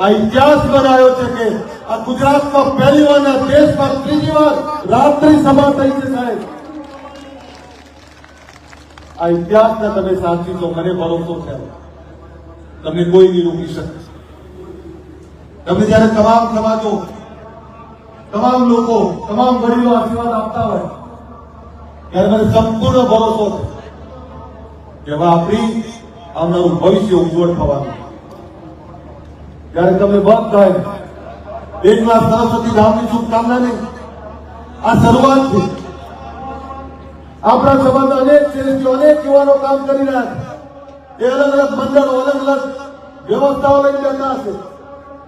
આ ઇતિહાસ બનાવ્યો છે કે આ ગુજરાતમાં પહેલી વાર દેશમાં ત્રીજી વાર રાત્રિ સભા થઈ છે સાહેબ. આ ઇતિહાસને તમે સાચી તો મને ભરોસો છે. તમને કોઈ નહીં રોકી શકે. તમે જયારે તમામ સમાજો, તમામ લોકો, તમામ વડીલો આશીર્વાદ આપતા હોય, ત્યારે મને સંપૂર્ણ ભરોસો છે કે આપણી આવનારું ભવિષ્ય ઉજ્જવળ થવાનું જ્યારે તમે થાય લાખ સરસ્વતી ધામની શુભકામના નહીં આ શરૂઆત છે આપણા સમાજના અનેક શ્રેષ્ઠીઓ અનેક યુવાનો કામ કરી રહ્યા છે. એ અલગ અલગ મંડળો અલગ અલગ વ્યવસ્થાઓ લઈને જતા હશે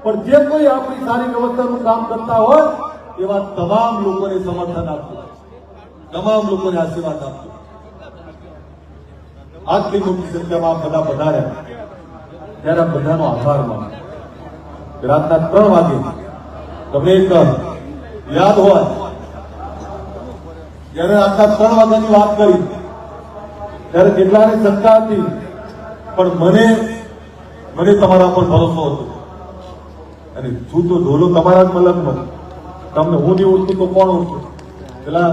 પણ જે કોઈ આપણી સારી વ્યવસ્થાનું કામ કરતા હોય, એવા તમામ લોકોને સમર્થન આપવું તમામ લોકોને આશીર્વાદ આપજો આટલી મોટી સંખ્યામાં બધા પધાર્યા. ત્યારે બધાનો આભાર માનો. રાતના ત્રણ વાગે. તમને એક યાદ હોય, જયારે રાતના ત્રણ વાગ્યાની વાત કરી, ત્યારે કેટલાને શંકા હતી, પણ મને મને તમારા પર ભરોસો હતો. અને શું તો ઢોલો તમારા જ મલકનો તમને હું નહીં ઉઠતું તો કોણ ઉઠતું પેલા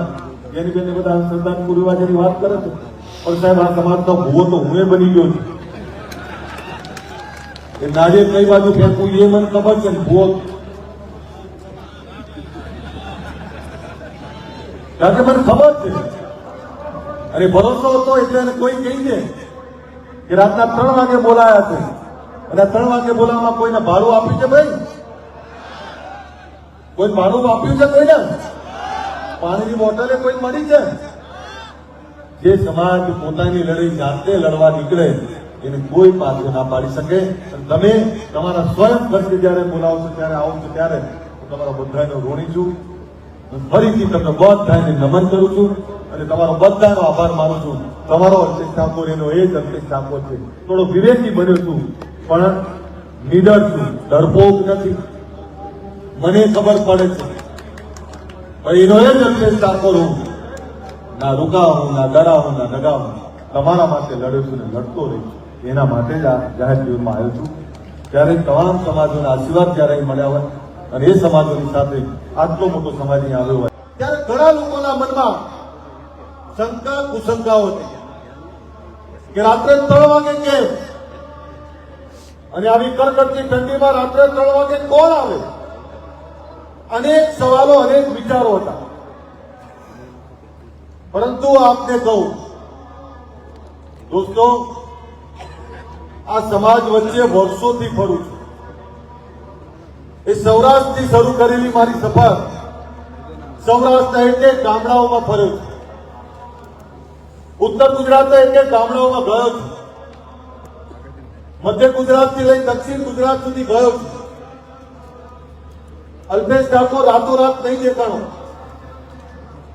જેની બેને બધા સરદાર પૂર્વાજાની વાત કરે છે પણ સાહેબ, આ સમાજનો ભૂવો તો હું બની ગયો છું. એ નાજે કઈ બાજુ ફેંકવું એ મને ખબર છે ને, ભોગ. કારણ કે મને ખબર છે. અને ભરોસો હતો એટલે એને કોઈ કહી દે કે રાતના ત્રણ વાગે બોલાયા છે. અને ત્રણ વાગે બોલાવવામાં કોઈને ભાડું આપ્યું છે ભાઈ? કોઈ ભાડું આપ્યું છે કોઈને? પાણીની બોટલે કોઈ મળી છે? જે સમાજ પોતાની લડાઈ જાતે લડવા નીકળે એને કોઈ પાછો ના પાડી શકે. તમે તમારા સ્વયં ખર્ચે જયારે બોલાવશો ત્યારે આવશો ત્યારે હું તમારા બધાનો ઋણી છું. ફરીથી તમને બધાને નમન કરું છું અને તમારો બધાનો આભાર માનું છું. તમારો અલ્પેશ ઠાકોર એનો એ જ અલ્પેશ ઠાકોર છે. થોડો વિવેકી બન્યો છું, પણ નીડર છું. ડરપોક નથી. મને ખબર પડે છે. પણ એનો એ જ અલ્પેશ ઠાકોર હું. ના રૂકાવું ના ડરાવું ના ડગાવું તમારા માટે લડ્યો છું ને લડતો રહીશ એના માટે જ આ જાહેર જીવનમાં આવ્યો છું. ત્યારે તમામ સમાજોના આશીર્વાદ જ્યારે મળ્યા હોય, અને એ સમાજોની સાથે આટલો મોટો સમાજ અહીં આવ્યો હોય, ત્યારે ઘણા લોકોના મનમાં શંકા, કુશંકાઓ થઈ કે રાત્રે ત્રણ વાગે કેમ? અને આવી કડકડતી ઠંડીમાં રાત્રે ત્રણ વાગે કોણ આવે? અનેક સવાલો, અનેક વિચારો હતા. પરંતુ આપને કહું, દોસ્તો આ સમાજ વચ્ચે વર્ષોથી ફરું છું. એ સૌરાષ્ટ્રથી શરૂ કરેલી મારી સફર સૌરાષ્ટ્ર એટલે ગામડાઓમાં ફર્યો છું. ઉત્તર ગુજરાતના એટલે ગામડાઓમાં ગયો છું. મધ્ય ગુજરાતથી લઈ દક્ષિણ ગુજરાત સુધી ગયો છું. અલ્પેશ ઠાકોર રાતોરાત નહીં દેખાણો.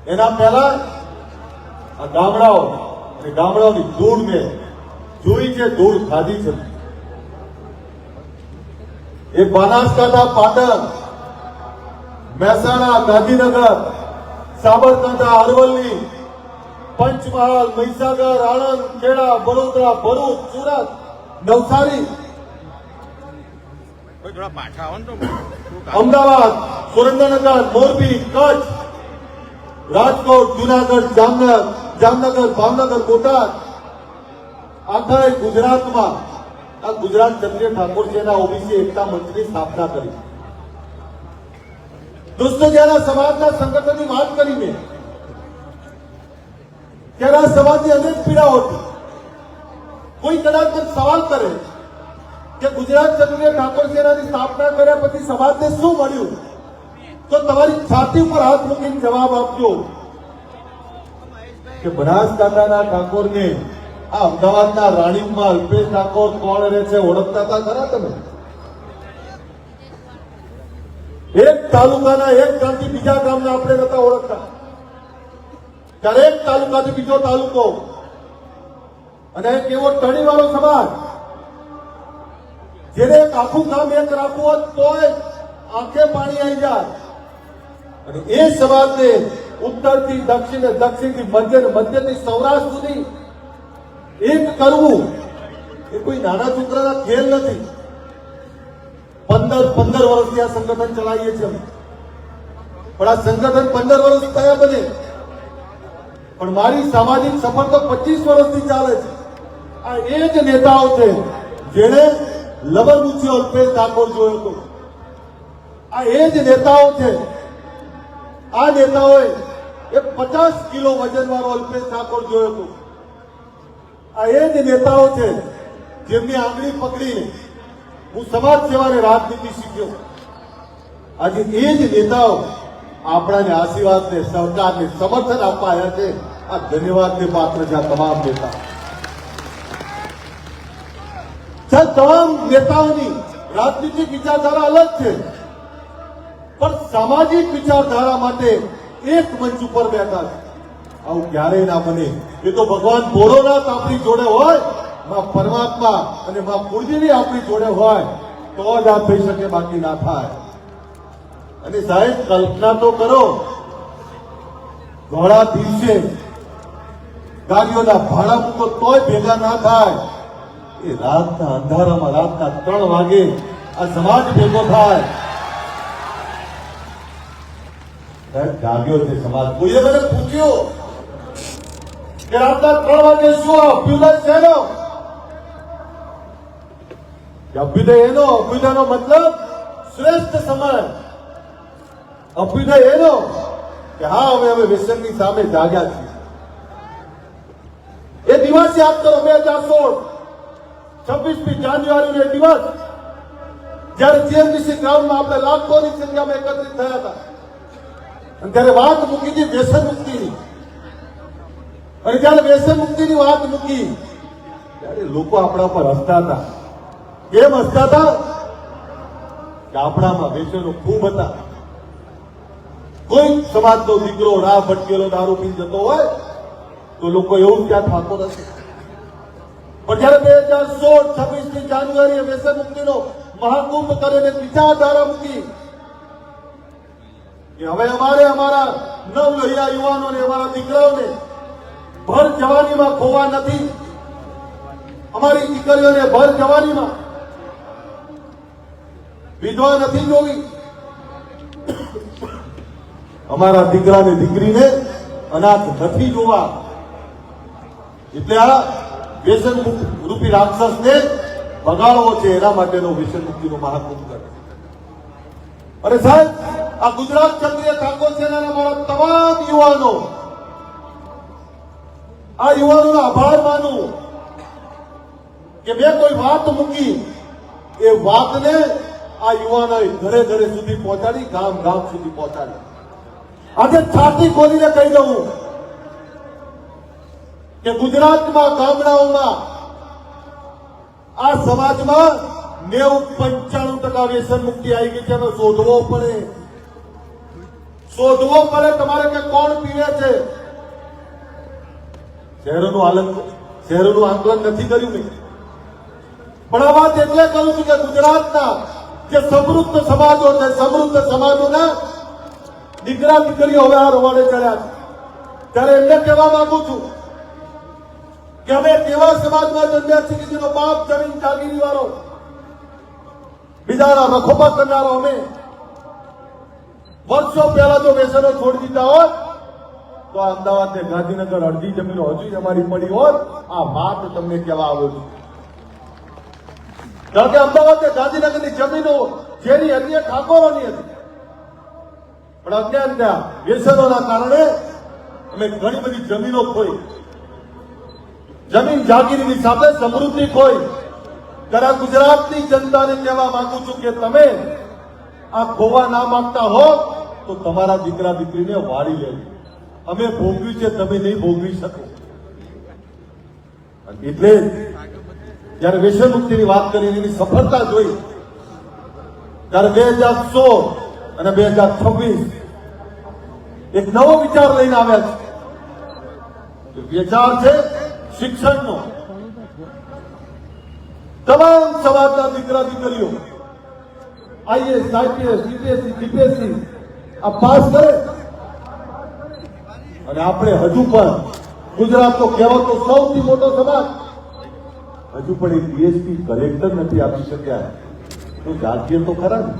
એના પહેલા આ ગામડાઓ અને ગામડાઓની ધૂળ મેં જોઈ છે ધૂળ ખાધી છે. એ બનાસકાંઠા પાટણ મહેસાણા ગાંધીનગર સાબરકાંઠા અરવલ્લી પંચમહાલ મહીસાગર આણંદ ખેડા વડોદરા ભરૂચ સુરત નવસારી? અમદાવાદ સુરેન્દ્રનગર મોરબી કચ્છ રાજકોટ જુનાગઢ જામનગર જામનગર ભાવનગર બોટાદ. આખા ગુજરાતમાં, આ ગુજરાત ક્ષત્રિય ઠાકોરજીના ઓબીસી એકતા મંચની સ્થાપના કરી. દોસ્તો, જયારે સમાજના સંગઠનની વાત કરી મેં ત્યારે આ સમાજની અનેક પીડાઓ હતી કોઈ કદાચ સવાલ કરે કે ગુજરાત ક્ષત્રિય ઠાકોર સેનાની સ્થાપના કર્યા પછી સમાજને શું મળ્યું? તો તમારી છાતી ઉપર હાથ મૂકીને જવાબ આપજો કે બનાસકાંઠાના ઠાકોરને આ અમદાવાદના રાણીપમાં અલ્પેશ ઠાકોર કોણ રહે છે ઓળખતા હતા ખરા તમે? એક તાલુકાના એક ગામથી બીજા ગામને આપણે નતા ઓળખતા. ત્યારે તાલુકાથી બીજો તાલુકો. અને કેવો ટણીવાળો સમાજ. જેને એક આખું ગામ એક રાખવું હોત તોય આંખે પાણી આવી જાય. અને એ સમાજને ઉત્તરથી દક્ષિણ દક્ષિણથી મધ્ય મધ્યથી સૌરાષ્ટ્ર સુધી એક કરવું એ કોઈ નાના છોકરાના ખેલ નથી. પંદર પંદર વર્ષથી આ સંગઠન ચલાવીએ છીએ. પણ આ સંગઠન પંદર વર્ષ થયા બને. પણ મારી સામાજિક સફર તો પચીસ વર્ષથી ચાલે છે. આ એ જ નેતાઓ છે જેણે લબરમુચી અલ્પેશ ઠાકોર જોયો હતો. આ એ જ નેતાઓ છે. આ નેતાઓએ એ પચાસ કિલો વજન વાળો અલ્પેશ ઠાકોર જોયો હતો. આ એ જ નેતાઓ છે જેમની આંગળી પકડીને હું સમાજ સેવાને રાજનીતિ શીખ્યો. આજે એ જ નેતાઓ આપણાને આશીર્વાદને, સરકારને સમર્થન આપવા આવ્યા છે. આ ધન્યવાદને પાત્ર છે આ તમામ નેતા તમામ નેતાઓની રાજનીતિક વિચારધારા અલગ છે, પણ સામાજિક વિચારધારા માટે એક મંચ ઉપર બેઠા છે. આવું ક્યારેય ના બને. એ તો ભગવાન ભોળોનાથ આપણી જોડે હોય, માં પરમાત્મા અને માં પૂર્જીની આપણી જોડે હોય, તો જ આ થઈ શકે, બાકી ના થાય. અને સાહેબ, કલ્પના તો કરો, ઘોડા દિવસે ગાડીઓના ભાડા મૂકો તોય ભેગા ના થાય. એ રાતના અંધારામાં રાતના ત્રણ વાગે આ સમાજ ભેગો થાય. સાહેબ જાગ્યો છે સમાજ કોઈએ મને પૂછ્યું? કે રાતના ત્રણ વાગે શું અભ્યુદય એનો અભ્યુદય એનો અભ્યુદયનો મતલબ શ્રેષ્ઠ સમય અભ્યુદય એનો કે હા, અમે અમે વ્યસનની સામે જાગ્યા છીએ. એ દિવસ યાદ કરો, બે હજાર સોળ, છવ્વીસમી જાન્યુઆરીનો એ દિવસ, જ્યારે જીએમડીસી ગ્રાઉન્ડમાં આપણે લાખોની સંખ્યામાં એકત્રિત થયા હતા. અને ત્યારે વાત મૂકી હતી વ્યસન મુક્તિની. અને ત્યારે વ્યસન મુક્તિની વાત મૂકી. ત્યારે લોકો આપણા પર હસતા હતા. કેમ હસતા હતા? કે આપણામાં ખૂબ હતા. કોઈ સમાજનો દીકરો રાહ ભટકેલો, દારૂ પી જતો હોય, તો લોકો એવું ક્યાં થતો નથી. પણ જયારે બે હજાર સોળ છવ્વીસની જાન્યુઆરીએ વ્યસન મુક્તિનો મહાકુંભ કરીને વિચારધારા મૂકી, કે હવે અમારે અમારા નવ લોહિયા યુવાનોને, અમારા દીકરાઓને ભર જવાનીમાં ખોવા નથી. અમારી દીકરીઓને ભર જવાનીમાં. વિધવા નથી જોવી. અમારા દીકરાને દીકરીને અનાથ નથી જોવા. એટલે આ વ્યસન રૂપી રાક્ષસને ભગાડવો છે, એના માટેનો વ્યસન મુક્તિનો મહાકુંભ કરે અરે સાહેબ, આ ગુજરાત ક્ષત્રિય ઠાકોર સેનાના મારા તમામ યુવાનો આ યુવાનોનો આભાર માનું કે મેં કોઈ વાત મૂકી એ વાતને આ યુવાનોએ ઘરે ઘરે સુધી પહોંચાડી, ગામ ગામ સુધી પહોંચાડી. આજે છાતી ખોલીને કહી દઉં કે ગુજરાતમાં ગામડાઓમાં આ સમાજમાં નેવું પંચાણું ટકા વ્યસન મુક્તિ આવી ગઈ છે શોધવો પડે. શોધવો પડે તમારે કે કોણ પીવે છે? શહેરોનું આલન શહેરોનું આંકલન નથી કર્યું મેં. પણ આ વાત એટલે કહું છું કે ગુજરાતના જે સમૃદ્ધ સમાજો છે, સમૃદ્ધ સમાજોના દીકરા દીકરીઓ હવે આ રોવાડે ચડ્યા છે. ત્યારે એમને કહેવા માંગુ છું કે અમે કેવા સમાજમાં જન્મ્યા છીએ કે જેનો બાપ જમીન કાગીરી વાળો બીજાના રખોપા કરનારો અમે. વર્ષો પહેલા જો વ્યસનો છોડી દીધા હોત તો અમદાવાદ ને ગાંધીનગર અડધી જમીનો હજુ અમારી પડી હોત, આ વાત તમને કહેવા આવ્યો છું. કારણ કે અમદાવાદ ને ગાંધીનગરની જમીનો જેની અન્ય ઠાકોરોની હતી. પણ અજ્ઞાનના વ્યસનોના કારણે અમે ઘણી બધી જમીનો ખોઈ. જમીન જાગીરની સાથે સમૃદ્ધિ ખોઈ. જરા ગુજરાતની જનતાને કહેવા માંગુ છું કે તમે આ ખોવા ના માંગતા હો, તો તમારા દીકરા દીકરીને વાળી લેજો. અમે ભોગવ્યું છે, તમે નહીં ભોગવી શકો. એટલે જયારે વ્યસન વાત કરી એની સફળતા જોઈ, ત્યારે બે હજાર સોળ અને બે હજાર છવ્વીસ એક નવો વિચાર લઈને આવ્યા છે. વિચાર છે શિક્ષણનો. તમામ સમાજના દીકરા દીકરીઓ આઈએસ આઈપીએસ યુપીએસસી જીપીએસસી આ પાસ કરે. અને આપણે હજુ પણ ગુજરાતનો કહેવાતો સૌથી મોટો સમાજ હજુ પણ એક ડીએસપી કલેક્ટર નથી આપી શક્યા. તો જાતીય તો ખરા ને?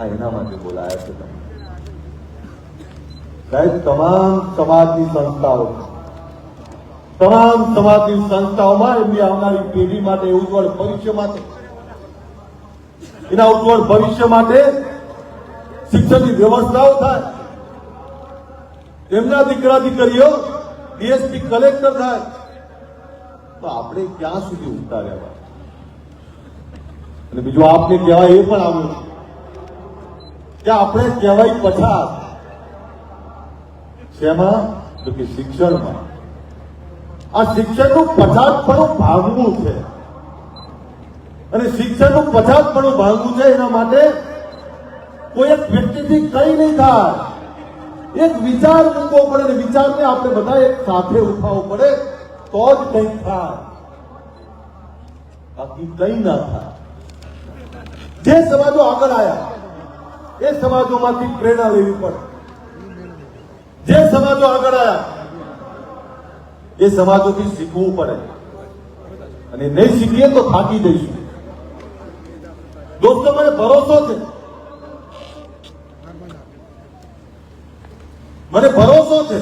આ એના માટે બોલાયા છે તમે. સાહેબ, તમામ સમાજની સંસ્થાઓ, તમામ સમાજની સંસ્થાઓમાં એમની આવનારી પેઢી માટે ઉજ્જવળ ભવિષ્ય માટે, એના ઉજ્જવળ ભવિષ્ય માટે શિક્ષણની વ્યવસ્થાઓ થાય. એમના દીકરા દીકરીઓ ડીએસપી કલેક્ટર થાય. તો આપણે ક્યાં સુધી ઉઠતા રહેવા અને બીજું આપને કહેવાય એ પણ આવ્યું કે આપણે કહેવાય પછાત. શેમાં? તો કે શિક્ષણમાં. આ શિક્ષણનું પછાતપણું ભાગવું છે. અને શિક્ષણનું પછાતપણું ભાગવું છે એના માટે કોઈ એક વ્યક્તિથી કઈ નહીં થાય. એક વિચાર મૂકવો પડે અને વિચારને આપણે બધા એક સાથે ઉઠાવવો પડે, તો જ કંઈક થાય. બાકી કઈ ના થાય. જે સમાજો આગળ આવ્યા એ સમાજોમાંથી પ્રેરણા લેવી પડે. જે સમાજો આગળ આવ્યા એ સમાજોથી શીખવું પડે. અને નહીં શીખીએ તો થાકી જઈશું. દોસ્તો, મને ભરોસો છે. મને ભરોસો છે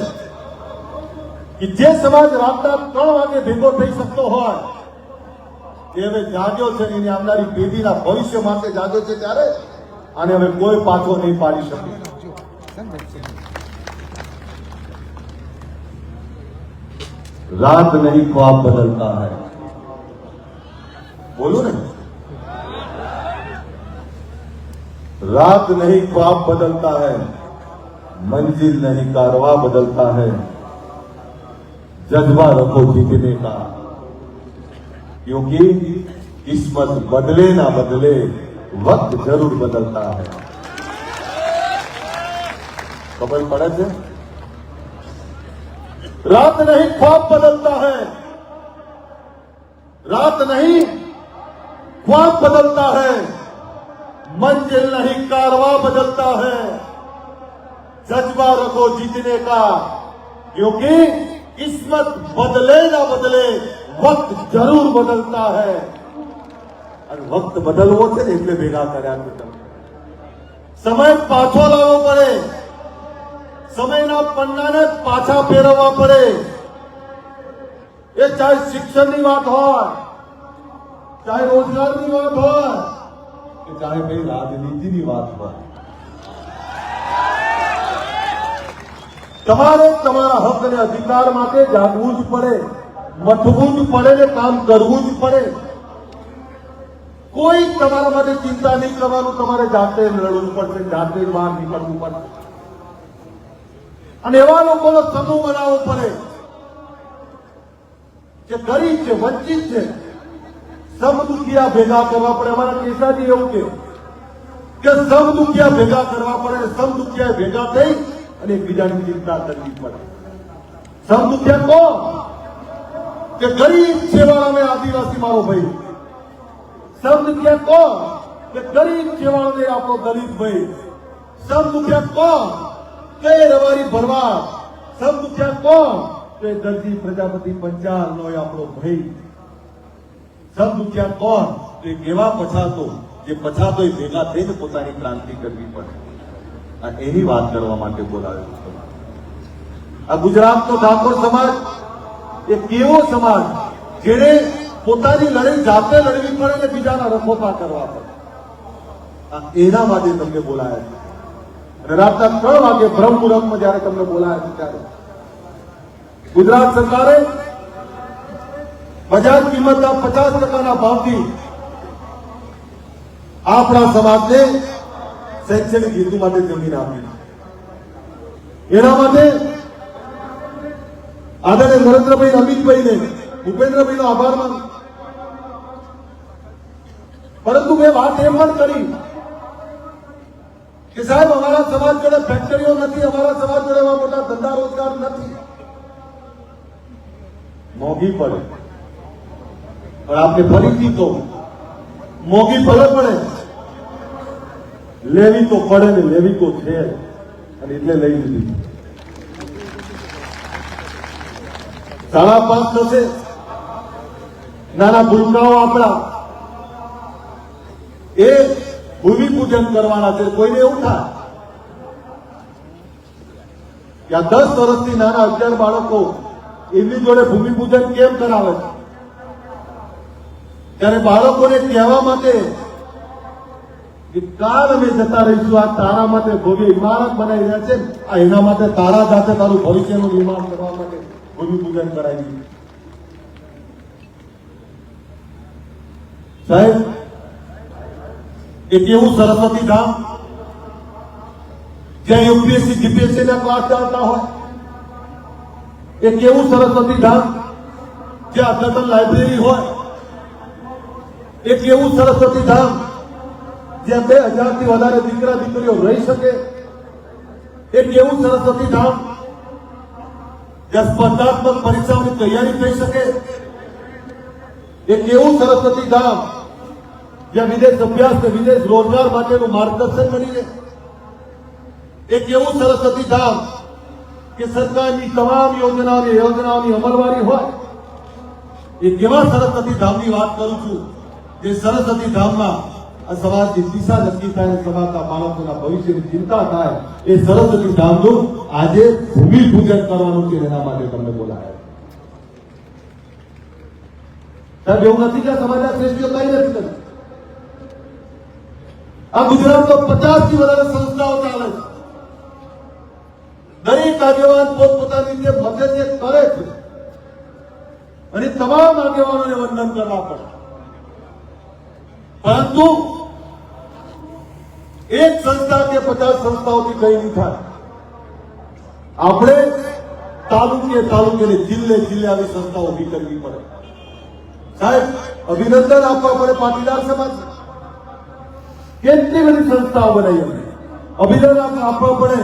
કે જે સમાજ રાતના ત્રણ વાગે ભેગો થઈ શકતો હોય, એ હવે જાગ્યો છે એની આવનારી પેઢીના ભવિષ્ય માટે જાગ્યો છે ત્યારે આને હવે કોઈ પાછો નહીં પાડી શકે. રાત નહીં ખ્વાબ બદલતા હૈ. બોલો ને. રાત નહીં ખ્વાબ બદલતા હૈ. मंजिल नहीं, कारवा बदलता है। जज्बा रखो जीतने का। क्योंकि किस्मत बदले ना बदले, वक्त ज़रूर बदलता है। खबर पड़े છે रात नहीं, ख्वाब बदलता है। रात नहीं, ख्वाब बदलता है। मंजिल नहीं, कारवा बदलता है। जज्बा रखो जीतने का क्योंकि किस्मत बदले ना बदले वक्त जरूर बदलता है અને વક્ત બદલવો છે ને એટલે ભેગા કર્યા છે તમે સમય પાછો લાવવો પડે સમયના પન્નાને પાછા ફેરવવા પડે એ ચાહે શિક્ષણની વાત હોય ચાહે રોજગારની વાત હોય કે ચાહે કઈ રાજનીતિની વાત હોય તમારે તમારા હક અને અધિકાર માટે જાગવું જ પડે, મથવું જ પડે ને કામ કરવું જ પડે. કોઈ તમારા માટે ચિંતા નહીં કરવાનું, તમારે જાતે લડવું પડશે, જાતે બહાર નીકળવું પડશે. અને એવા લોકોનો સમૂહ બનાવવો પડે જે ગરીબ છે, વંચિત છે. સમદુખિયા ભેગા કરવા પડે. અમારા કેસાજી એવું કે કે સમદુખિયા ભેગા કરવા પડે સમદુખિયા ભેગા થઈ અને એકબીજાની ચિંતા કરવી પડે સબ દુખિયા કોણ કે ગરીબ છેવાડા મેં આદિવાસી મારો ભાઈ. સબ દુખિયા કોણ કે ગરીબ છેવાડો ને આપણો દલિત ભાઈ. સબ દુખિયા કોણ કે રવારી ભરવા સબ દુખિયા કોણ કે દરજી પ્રજાપતિ પંચાલ નો એ આપણો ભાઈ. સબ દુખિયા કોણ કે એવા પછાતો, જે પછાતો ભેગા થઈને પોતાની ક્રાંતિ કરવી પડે. એની વાત કરવા માટે બોલાવ્યો છું આ ગુજરાતનો ઠાકોર સમાજ એ કેવો સમાજ? જેને પોતાની લડાઈ જાતે લડવી પડે ને બીજાના રખોપા કરવા પડે. આ એના માટે તમને બોલાયા છે. અને રાતના ત્રણ વાગે બ્રહ્મ મુહૂર્તમાં જયારે તમને બોલાયા છે ત્યારે. ગુજરાત સરકારે બજાર કિંમતના પચાસ ટકાના ભાવથી આપણા સમાજને શૈક્ષણિક હેતુ માટે જમીન આપી એના માટે આદરણીય નરેન્દ્રભાઈ અમિતભાઈને, ભૂપેન્દ્રભાઈનો આભાર માન. પરંતુ મેં વાત એમ પણ કરી કે સાહેબ, અમારા સમાજ જોડે ફેક્ટરીઓ નથી, અમારા સમાજ જોડે એવા મોટા ધંધા રોજગાર નથી. મોંઘી પડે. પણ આપણે ફરીથી તો મોંઘી ભલે પડે લેવી તો પડે ને લેવી તો છે. અને એટલે લઈ લીધી. સાડા પાંચ થશે. નાના ભૂલકાઓ આપણા. એ ભૂમિપૂજન કરવાના છે. કોઈને એવું થાય? કે આ દસ વર્ષથી નાના અગિયાર બાળકો એમની જોડે ભૂમિપૂજન કેમ કરાવે છે? ત્યારે બાળકોને કહેવા માટે કે અમે જતા રહીશું. આ તારા માટે ભવ્ય ઇમારત બનાવી રહ્યા છે. આ એના માટે તારા જાતે તારું ભવિષ્યનું નિર્માણ કરવા માટે ભૂમિપૂજન કરાવી દીધું સાહેબ, એક એવું સરસ્વતી ધામ જ્યાં યુપીએસસી, જીપીએસસી ના ક્લાસ ચાલતા હોય. એક એવું સરસ્વતી ધામ જ્યાં અદ્યતન લાઇબ્રેરી હોય. એક એવું સરસ્વતી ધામ જ્યાં બે હજારથી વધારે દીકરા દીકરીઓ રહી શકે, એક એવું સરસ્વતી ધામ જ્યાં સ્પર્ધાત્મક પરીક્ષાઓની તૈયારી થઈ શકે, એક એવું સરસ્વતી ધામ જ્યાં વિદેશ અભ્યાસ કે વિદેશ રોજગાર માટેનું માર્ગદર્શન મળી રહે. એક એવું સરસ્વતી ધામ કે સરકારની તમામ યોજનાઓની યોજનાઓની અમલવારી હોય, એક એવા સરસ્વતી ધામની વાત કરું છું જે સરસ્વતી ધામમાં આ સમાજની દિશા નક્કી થાય સમાજના બાળકોના ભવિષ્યની ચિંતા થાય, એ સરસ્વતી ધામનું આજે ભૂમિપૂજન કરવાનું છે, એના માટે તમને બોલાયા સાહેબ, એવું નથી કે સમાજના શ્રેષ્ઠીઓ કઈ નથી કરતી. આ ગુજરાતમાં પચાસથી વધારે સંસ્થાઓ ચાલે છે. દરેક આગેવાન પોતપોતાની રીતે મદદ જે કરે છે. અને તમામ આગેવાનોને વંદન કરવા પડે. પરંતુ એક સંસ્થા કે પચાસ સંસ્થાઓથી કઈ નહીં થાય. આપણે તાલુકે તાલુકે જિલ્લે જિલ્લે આવી સંસ્થાઓ ઊભી કરવી પડે. સાહેબ, અભિનંદન આપવા પડે પાટીદાર સમાજ. કેટલી બધી સંસ્થાઓ બનાવી અમે અભિનંદન આપવા પડે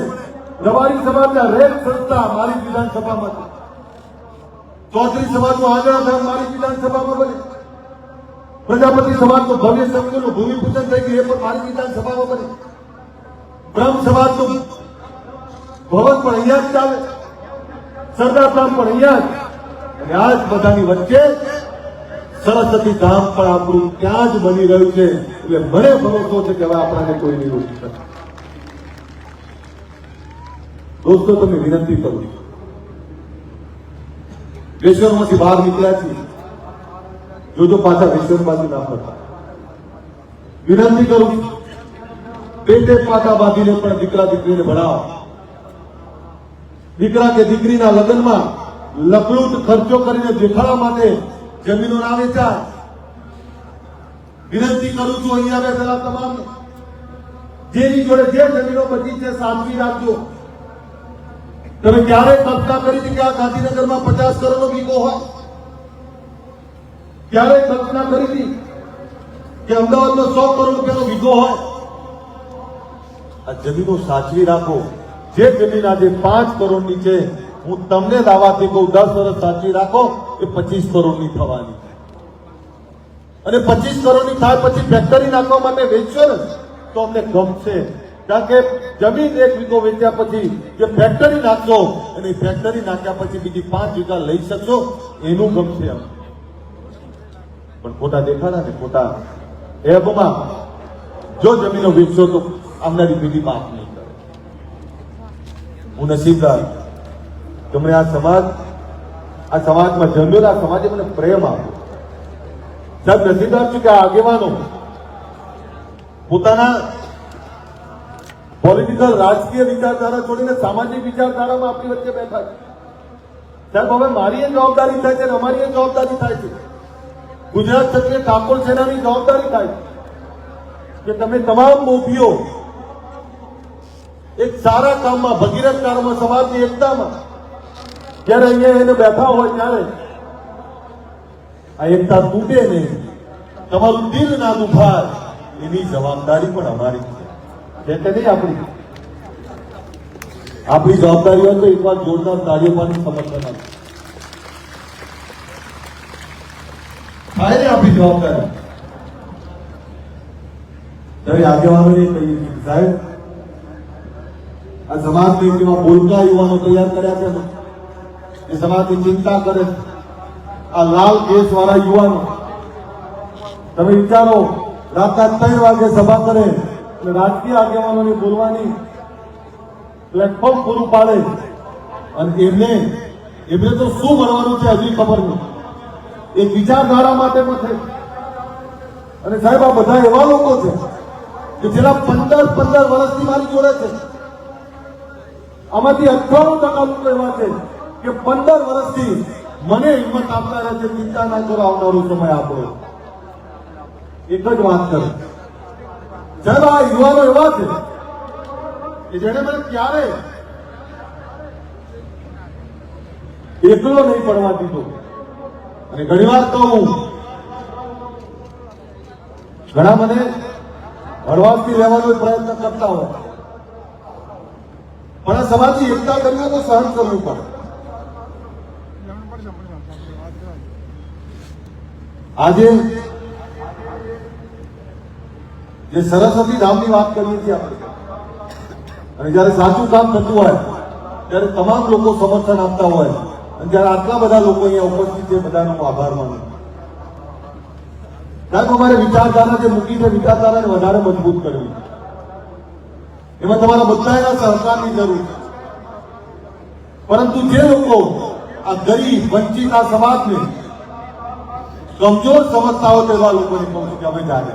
રવાડી સમાજના રેક સંસ્થા મારી વિધાનસભામાં. ચૌધરી સમાજનું આગળ મારી વિધાનસભામાં બને. પ્રજાપતિ સમાજનું ભવ્ય સંકુલનું ભૂમિપૂજન થઈ ગયું, એ પણ મારી વિધાનસભામાં બને. બ્રહ્મ સમાજનું ભવન પણ અહીંયા જ ચાલે. સરદાર ધામ પણ અહીંયા જ. અને આ જ બધાની વચ્ચે સરસ્વતી ધામ પણ આપણું ત્યાં જ બની રહ્યું છે. એટલે મને ભરોસો છે કે હવે આપણાને કોઈ નહીં રોકી શકે દોસ્તો, તમે વિનંતી કરું છું. દેશોમાંથી બહાર નીકળ્યા છીએ. જોજો પાછા વિશ્વમાંથી ના પડતા વિનંતી કરું પેટે પાટા બાંધીને પણ દીકરા દીકરીને ભણાવો. દીકરા કે દીકરીના લગ્નમાં લકલૂટ ખર્ચો કરીને દેખાડવા માટે જમીનો ના વેચાય. વિનંતી કરું છું, અહીંયા બેઠેલા તમામ જેની જોડે જે જમીનો બચી છે, સાચવી રાખજો. તમે ક્યારે કલ્પના કરી કે આ ગાંધીનગરમાં પચાસ કરોડનો વીકો હોય? ક્યારે કલ્પના કરી હતી કે અમદાવાદનો સો કરોડ રૂપિયાનો વીઘો હોય. આ જમીનો સાચવી રાખો. જે જમીન આજે પાંચ કરોડની છે, હું તમને દાવાથી કહું, દસ વર્ષ સાચવી રાખો, એ પચીસ કરોડની થવાની. અને પચીસ કરોડની થાય પછી ફેક્ટરી નાખવા માટે વેચશો ને, તો અમને ગમશે કારણ કે જમીન એક વીઘો વેચ્યા પછી જે ફેક્ટરી નાખશો, અને ફેક્ટરી નાખ્યા પછી બીજી પાંચ વીઘા લઈ શકશો, એનું ગમશે અમને. પણ ખોટા દેખાડા ને ખોટા એબમાં જો જમીનો વેચશો તો આવનારી પેઢી માફ નહીં કરે. હું નસીબદાર તમને આ સમાજ, આ સમાજમાં જન્મ્યો ને આ સમાજે મને પ્રેમ આપ્યો. સાહેબ નસીબદાર છું કે આ આગેવાનો પોતાના પોલિટિકલ રાજકીય વિચારધારા છોડીને સામાજિક વિચારધારામાં આપણી વચ્ચે બેઠા છે. સાહેબ, હવે મારી એ જવાબદારી થાય છે અને અમારી એ જવાબદારી થાય છે. ગુજરાત સરકારે ઠાકોર સેનાની જવાબદારી થાય કે તમે તમામ મોભીઓ એક સારા કામમાં, ભગીરથ કામમાં સમાજની એકતામાં, જ્યારે અહીંયા એને બેઠા હોય ત્યારે આ એકતા તૂટે ને તમારું દિલ ના દુભાય એની જવાબદારી પણ અમારી છે. કે નહીં આપણી? આપણી જવાબદારી હોય તો એકવાર જોરદાર તાળીઓ પણ સમર્થન આપો. થાય ને આપણી જવાબદારી ત્યારે આગેવાનોને કહીએ કે સાહેબ આ સમાજ નીતિમાં બોલતા યુવાનો તૈયાર કર્યા છે એ સમાજની ચિંતા કરે આ લાલ કેસ વાળા યુવાનો તમે વિચારો રાતના ત્રણ વાગે સભા કરે અને રાજકીય આગેવાનોને બોલવાની પ્લેટફોર્મ પૂરું પાડે અને એમને એમને તો શું મળવાનું છે હજી ખબર નહીં એ વિચારધારા માટે પણ છે અને સાહેબ, આ બધા એવા લોકો છે કે જેના પંદર પંદર વર્ષથી મારી જોડે છે. આમાંથી અઠ્ઠાણું ટકા લોકો એવા છે કે પંદર વર્ષથી મને હિંમત આપતા રહે છે, ચિંતા ના કરો, આવનારો સમય આપો. એક જ વાત કરે. સાહેબ, આ યુવાનો એવા છે કે જેને મને ક્યારે એકલો નહીં પડવા દીધો. અને ઘણી વાર કહું ઘણા મને હળવાશથી લેવાનો પ્રયત્ન કરતા હોય. પણ આ સમાજની એકતા કરવી તો સહન કરવું પડે. આજે જે સરસ્વતી ધામની વાત કરીએ છીએ આપણે, અને જ્યારે સાચું કામ થતું હોય, ત્યારે તમામ લોકો સમર્થન આપતા હોય. અને જ્યારે આટલા બધા લોકો અહીંયા ઉપસ્થિત છે, બધાનો હું આભાર માનું સાહેબ, અમારે વિચારધારા જે મૂકી છે, વિચારધારાને વધારે મજબૂત કરવી એમાં તમારા બધાના સહકારની જરૂર છે. પરંતુ જે લોકો આ ગરીબ, વંચિત આ સમાજને કમજોર સમજતા હોય તેવા લોકોને કહું છું કે અમે જાગે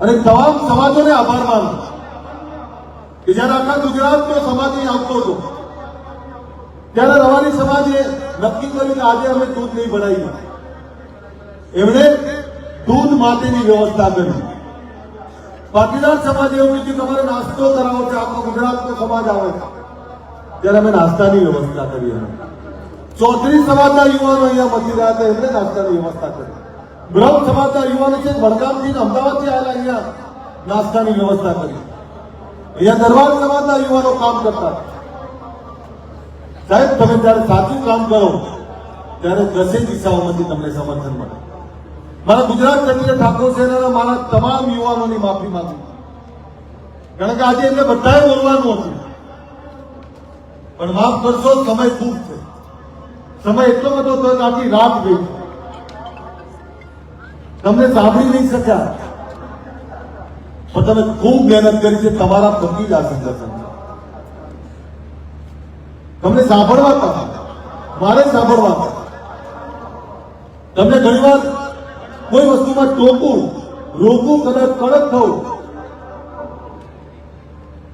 અને તમામ સમાજોને આભાર માનું કે જ્યારે આખા ગુજરાતનો સમાજ અહીં આવતો હતો ત્યારે રવાની સમાજે નક્કી કર્યું કે આજે અમે દૂધ નહીં બનાવીએ એમણે દૂધ માટેની વ્યવસ્થા કરી પાટીદાર સમાજે એવું કીધું કે અમારે નાસ્તો કરાવો છે આખો ગુજરાતનો સમાજ આવે છે ત્યારે અમે નાસ્તાની વ્યવસ્થા કરી અમે ચૌધરી સમાજના યુવાનો અહીંયા મચી રહ્યા હતા એમણે નાસ્તાની વ્યવસ્થા કરી બ્રહ્મ સમાજના યુવાનો છે વડગામથી ને અમદાવાદથી આવેલા અહીંયા નાસ્તાની વ્યવસ્થા કરી અહીંયા દરબાર સમાજના યુવાનો કામ કરતા હતા. સાહેબ, તમે જ્યારે સાચું કામ કરો, ત્યારે દસે દિશાઓમાંથી તમને સમર્થન મળે? મારા ગુજરાત ક્ષત્રિય ઠાકોર સેનાના મારા તમામ યુવાનોની માફી માંગુ કારણ કે આજે એમને બધાએ બોલવાનું હતું. પણ માફ કરશો, સમય ખૂબ છે. સમય એટલો બધો કે આખી રાત ગઈ. તમને સાંભળી નહીં શક્યા. પણ તમે ખૂબ મહેનત કરી છે, તમારા થકી જ આ સંગઠન તમને સાંભળવા મારે સાંભળવા હતા તમને ઘણીવાર કોઈ વસ્તુમાં ટોકું, રોકું કદાચ કડક થવું.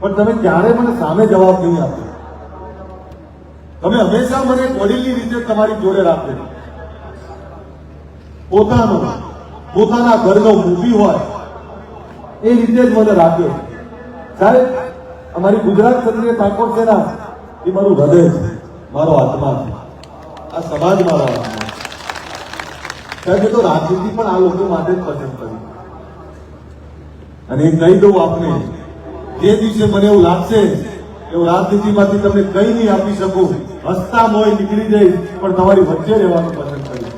પણ તમે ક્યારે મને સામે જવાબ નહીં આપ્યો તમે હંમેશા મને વડીલની રીતે તમારી જોડે રાખજો. પોતાનો, પોતાના ઘરનો મૂવી હોય, એ રીતે જ મને રાખ્યો સાહેબ અમારી ગુજરાત ક્ષત્રિય ઠાકોર સેના એ મારું હૃદય છે, મારો આત્મા છે. આ સમાજ મારો આત્મા છે. એ તો રાજનીતિ પણ આ લોકો માટે જ પસંદ કરી. અને કહી દઉં આપને, જે દિવસે મને એવું લાગશે કે હું રાજનીતિમાંથી તમને કંઈ નહીં આપી શકું, હસતા મોય નીકળી જઈશ, પણ તમારી વચ્ચે રહેવાનું પસંદ કરીશ.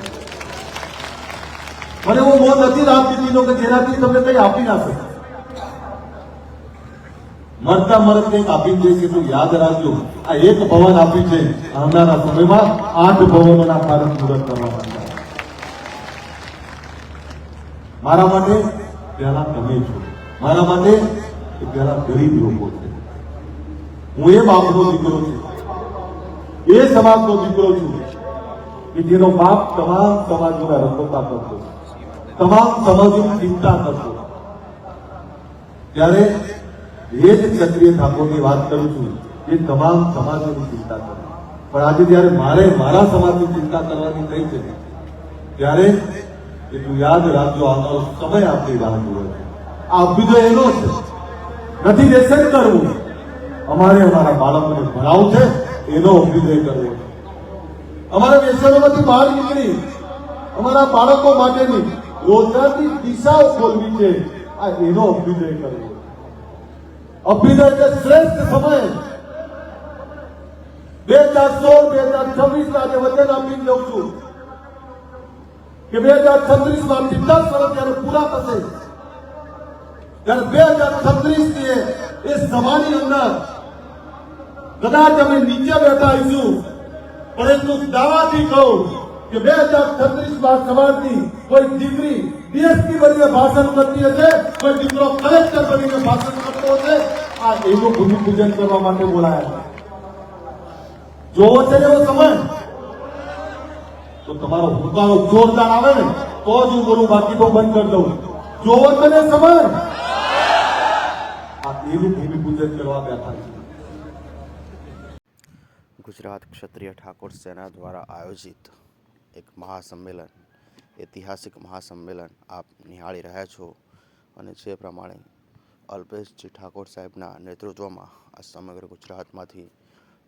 મને એવો મોહ નથી રાજનીતિનો કે જેનાથી તમને કંઈ આપી ના શકે. મરતા મરત કંઈક આપી દઈશ એટલું યાદ રાખજો. આ એક ભવન આપ્યું છે આવનારા સમયમાં આઠ ભવનોના ભારત પૂરક કરવાના મારા માટે પહેલા તમે છો. મારા માટે પહેલા ગરીબ લોકો છે. હું એ બાપનો દીકરો છું. એ સમાજનો દીકરો છું કે જેનો બાપ તમામ સમાજોના રમતા કરતો. તમામ સમાજોની ચિંતા કરતો. ત્યારે એ જ ક્ષત્રિય ઠાકોરની વાત કરું છું એ તમામ સમાજોની ચિંતા કરે. પણ આજે જ્યારે મારે મારા સમાજની ચિંતા કરવાની થઈ છે, ત્યારે એટલું યાદ રાખજો આવનારો સમય આપણી રાહ જુએ છે. આ અભ્યુદય એનો છે. નથી વ્યસન કરવું. અમારે અમારા બાળકોને ભણાવું છે, એનો અભ્યુદય કરવો છે. અમારે વ્યસનોમાંથી બહાર નીકળી, અમારા બાળકો માટેની રોજગારની દિશાઓ ખોલવી છે, આ એનો અભ્યુદય કરવો અભ્યુદય શ્રેષ્ઠ સમય બે હજાર સોળ, બે હજાર છવ્વીસ આજે વચન આપી દઉં છું કે બે હજાર છત્રીસમાં પચાસ વર્ષ જયારે પૂરા થશે, ત્યારે બે હજાર છત્રીસની એ સભાની અંદર કદાચ અમે નીચે બેઠા આવીશું, પરંતુ દાવાથી કહું કે બે હજાર છત્રીસમાં સમાજની કોઈ દીકરી ડીએસપી બનીને ભાષણ કરતી હશે કોઈ દીકરો કલેક્ટર બનીને ભાષણ કરતો હશે આ એનું ભૂમિપૂજન કરવા માટે બોલાયા છે જોવો છે ને એવો સમાજ તો તમારો હુંકારો જોરદાર આવે ને તો જ હું બોલું બાકી તો બંધ કરી દઉં જોવો છે ને સમાજ આ એનું ભૂમિપૂજન કરવા બેઠા છે ગુજરાત ક્ષત્રિય ઠાકોર સેના દ્વારા આયોજિત એક મહાસંમેલન, ઐતિહાસિક મહાસંમેલન આપ નિહાળી રહ્યા છો અને જે પ્રમાણે અલ્પેશજી ઠાકોર સાહેબના નેતૃત્વમાં આ સમગ્ર ગુજરાતમાંથી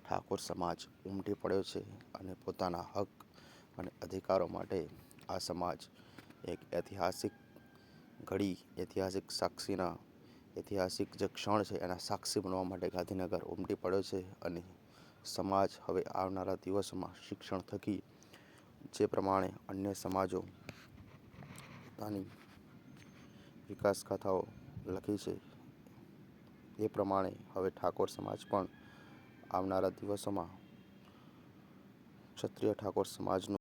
ઠાકોર સમાજ ઉમટી પડ્યો છે અને પોતાના હક અને અધિકારો માટે આ સમાજ એક ઐતિહાસિક ઘડી, ઐતિહાસિક સાક્ષીના, ઐતિહાસિક જે ક્ષણ છે એના સાક્ષી બનવા માટે ગાંધીનગર ઉમટી પડ્યો છે અને સમાજ હવે આવનારા દિવસોમાં શિક્ષણ થકી જે પ્રમાણે અન્ય સમાજો પોતાની વિકાસ કથાઓ લખી છે, એ પ્રમાણે હવે ઠાકોર સમાજ પણ આવનારા દિવસોમાં ક્ષત્રિય ઠાકોર સમાજનું